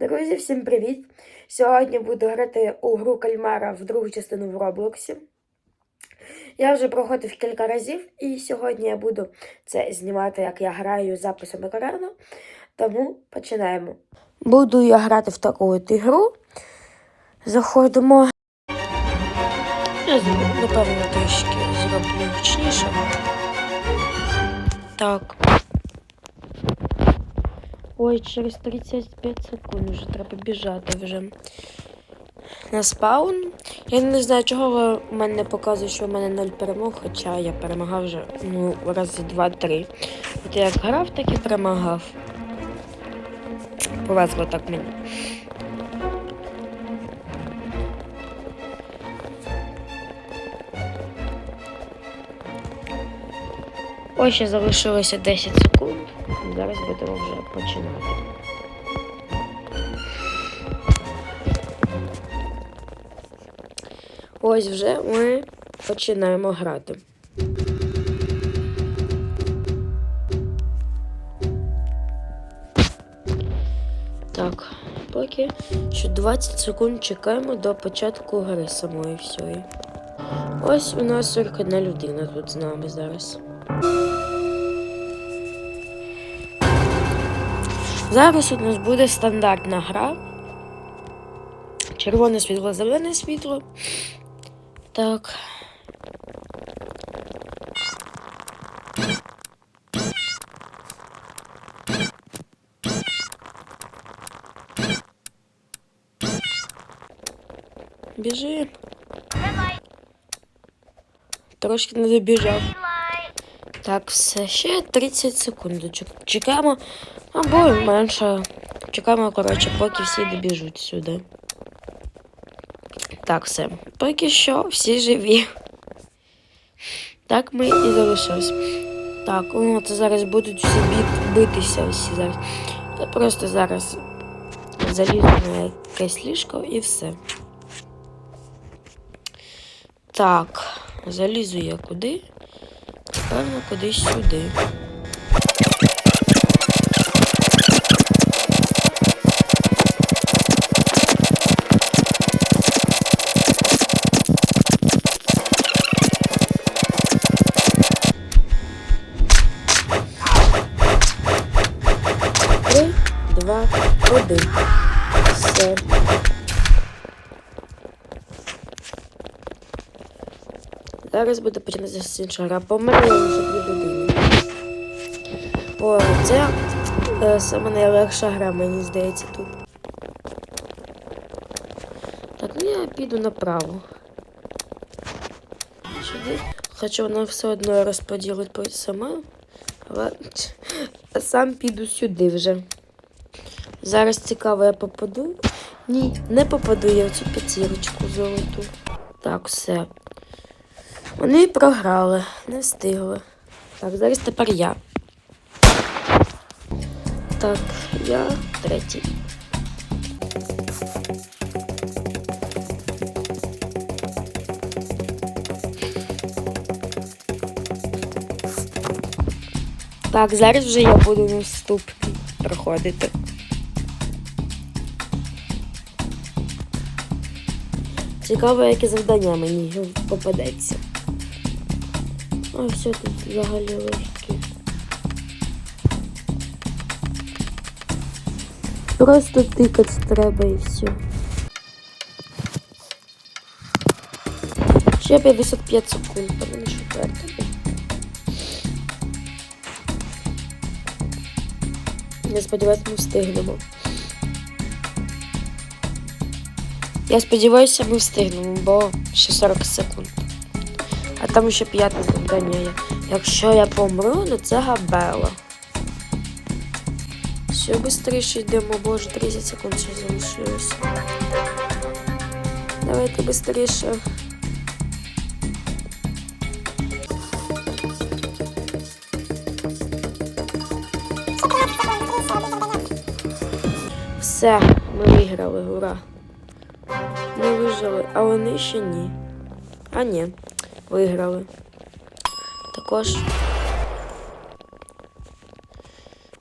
Друзі, всім привіт! Сьогодні буду грати у гру кальмара в другу частину в Роблоксі. Я вже проходив кілька разів, і сьогодні я буду це знімати, як я граю з записом екрану. Тому починаємо. Буду я грати в таку от ігру. Заходимо. Я напевно, трішки зроблю гучніше. Так. Ой, через 35 секунд вже треба біжати вже. На спаун. Я не знаю, чого в мене показує, що в мене 0 перемог, хоча я перемагав вже ну, рази 2-3. От я як грав, так і перемагав. Повезло так мені. Ось ще залишилося 10 секунд. Зараз будемо вже починати. Ось вже ми починаємо грати. Так, поки що 20 секунд чекаємо до початку гри самої всьої. Ось у нас 41 людина тут з нами зараз. Зараз у нас буде стандартна гра. Червоне світло, зелене світло. Так. Біжи. Трошки не добіжав. Так, все, ще 30 секундочок. Чекаємо, або менше. Чекаємо, коротше, поки всі добіжуть сюди. Так, все. Поки що всі живі. Так ми і залишились. Так, ну це зараз будуть всі бит, битися всі зараз. Я просто зараз залізу на якесь ліжко і все. Так, залізу я куди? Певно, кудись сюди. Три, два, один. Все. Зараз буде починатися інша гра. Померли вже дві людини. О, це е, саме найлегша гра, мені здається, тут. Так, ну я піду направо. Сюди. Хоча вона все одно розподілить сама. Але сам піду сюди вже. Зараз цікаво, я попаду. Ні, не попаду я в цю п'ятірочку золоту. Так, все. Вони програли, не встигли. Так, зараз тепер я. Так, я третій. Так, зараз вже я буду наступний проходити. Цікаво, яке завдання мені попадеться. А все тут взагалі легкі. Просто тикати треба і все. Ще 55 секунд, по на четвертому. Я сподіваюся, ми встигнемо. Я сподіваюся, ми встигнемо, бо ще 40 секунд. А там ще п'яте завдання є. Якщо я помру, то це габела. Все швидше йдемо, боже, 30 секунд ще залишилось. Давайте швидше. Все, ми виграли, ура. Ми вижили, а вони ще ні. А ні, виграли. Також.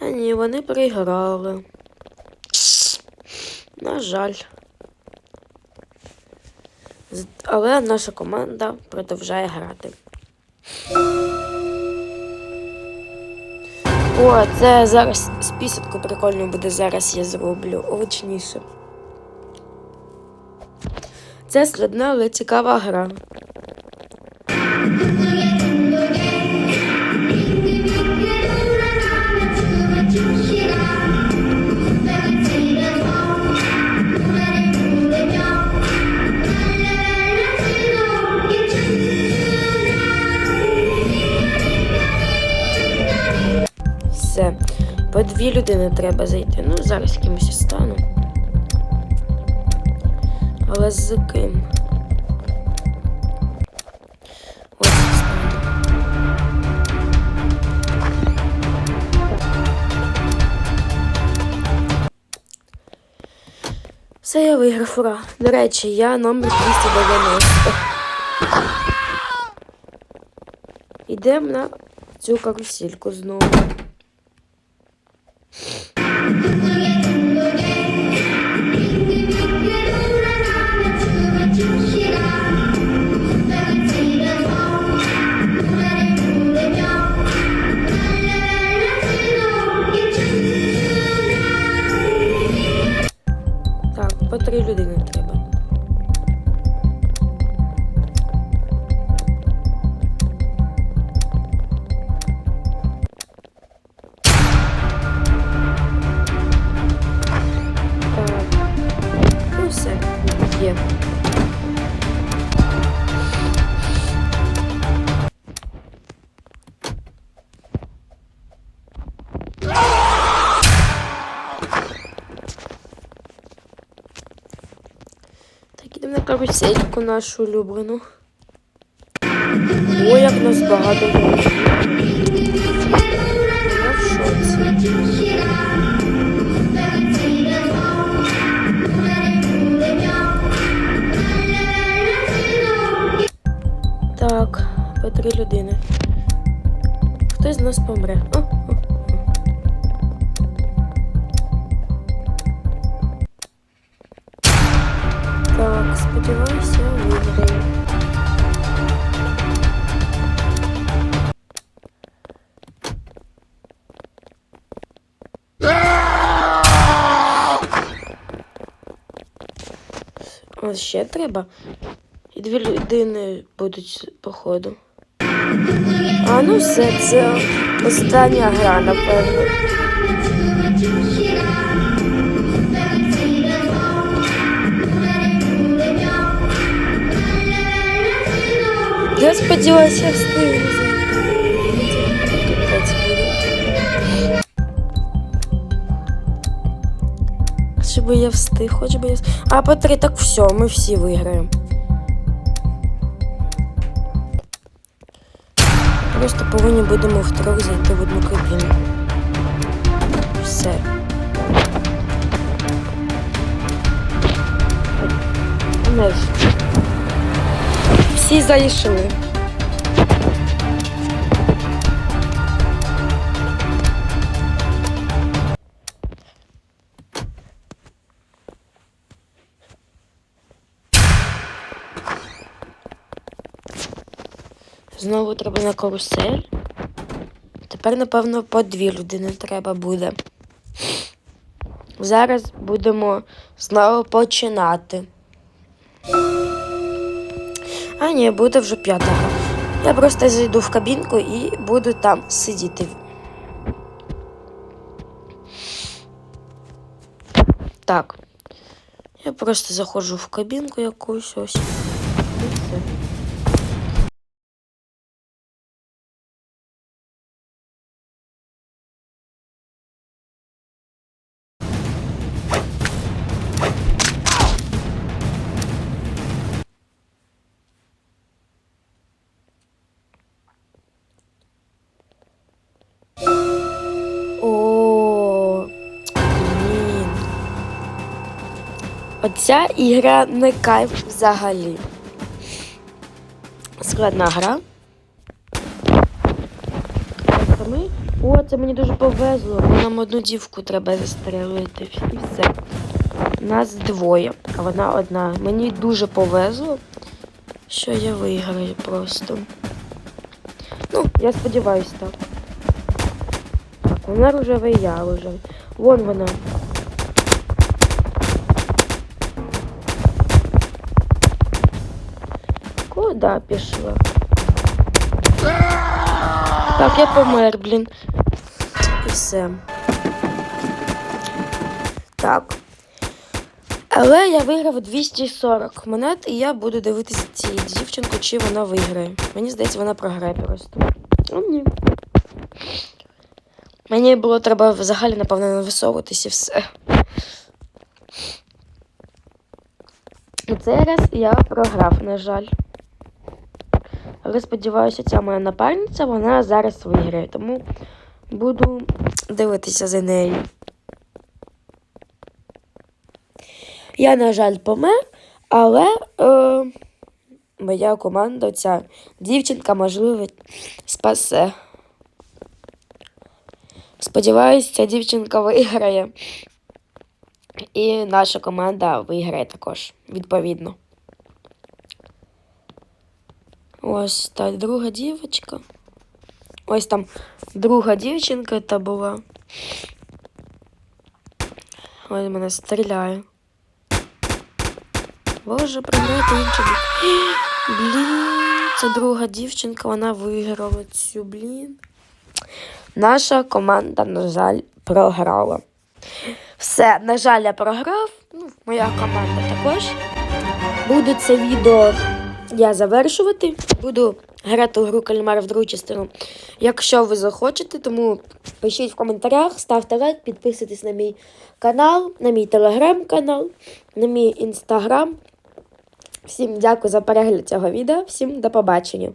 А ні, вони програли. На жаль. Але наша команда продовжує грати. О, це зараз список прикольно буде. Зараз я зроблю гучніше. Це складна, але цікава гра. Людини треба зайти. Ну, зараз кимось стану. Але з ким? Ось стану. Все, я виграв, ура. До речі, я номер 290. Йдемо на цю карусельку знову. Три людини треба. Карусельку нашу улюблену. Ой, як нас багато. Так, по три людини. Хтось з нас помре. О, сподіваюся, виграю. Ось ще треба. І дві людини будуть походу. А ну все, це остання гра, напевно. Сподіваюся, я. Капець буде. Щоб я встиг, хоч би я встиг. А по три, так все, ми всі виграємо. Просто повинні будемо втрьох зайти в одну кабіну. Все. Не. Всі зайшли. Знову треба на карусель. Тепер, напевно, по дві людини треба буде. Зараз будемо знову починати. А ні, буде вже п'ята гра. Я просто зайду в кабінку і буду там сидіти. Так. Я просто заходжу в кабінку якусь ось. І все. Оця ігра не кайф взагалі. Складна гра. О, це мені дуже повезло. Нам одну дівку треба застрелити. І все. Нас двоє, а вона одна. Мені дуже повезло, що я виграю просто. Ну, я сподіваюся так. Так, вона рожевий, я рожевий. Вон вона. Куда пішла? Так, я помер, блін. І все. Так. Але я виграв 240 монет, і я буду дивитися цієї дівчинку, чи вона виграє. Мені здається, вона програє просто. Ну, ні. Мені було треба взагалі, напевно, не висовуватись і все. І цей раз я програв, на жаль. Але сподіваюся, ця моя напарниця, вона зараз виграє, тому буду дивитися за нею. Я, на жаль, помер, але е, моя команда, ця дівчинка, можливо, спасе. Сподіваюсь, ця дівчинка виграє. І наша команда виграє також, відповідно. Ось та друга дівчинка. Ось там друга дівчинка та була. Ось мене стріляє. Боже, інший бік. Блін, це друга дівчинка, вона виграла цю, блін. Наша команда, на жаль, програла. Все, на жаль, я програв. Ну, моя команда також. Буду це відео я завершувати. Буду грати у гру кальмар в другу частину. Якщо ви захочете, тому пишіть в коментарях, ставте лайк, підписуйтесь на мій канал, на мій телеграм-канал, на мій інстаграм. Всім дякую за перегляд цього відео. Всім до побачення.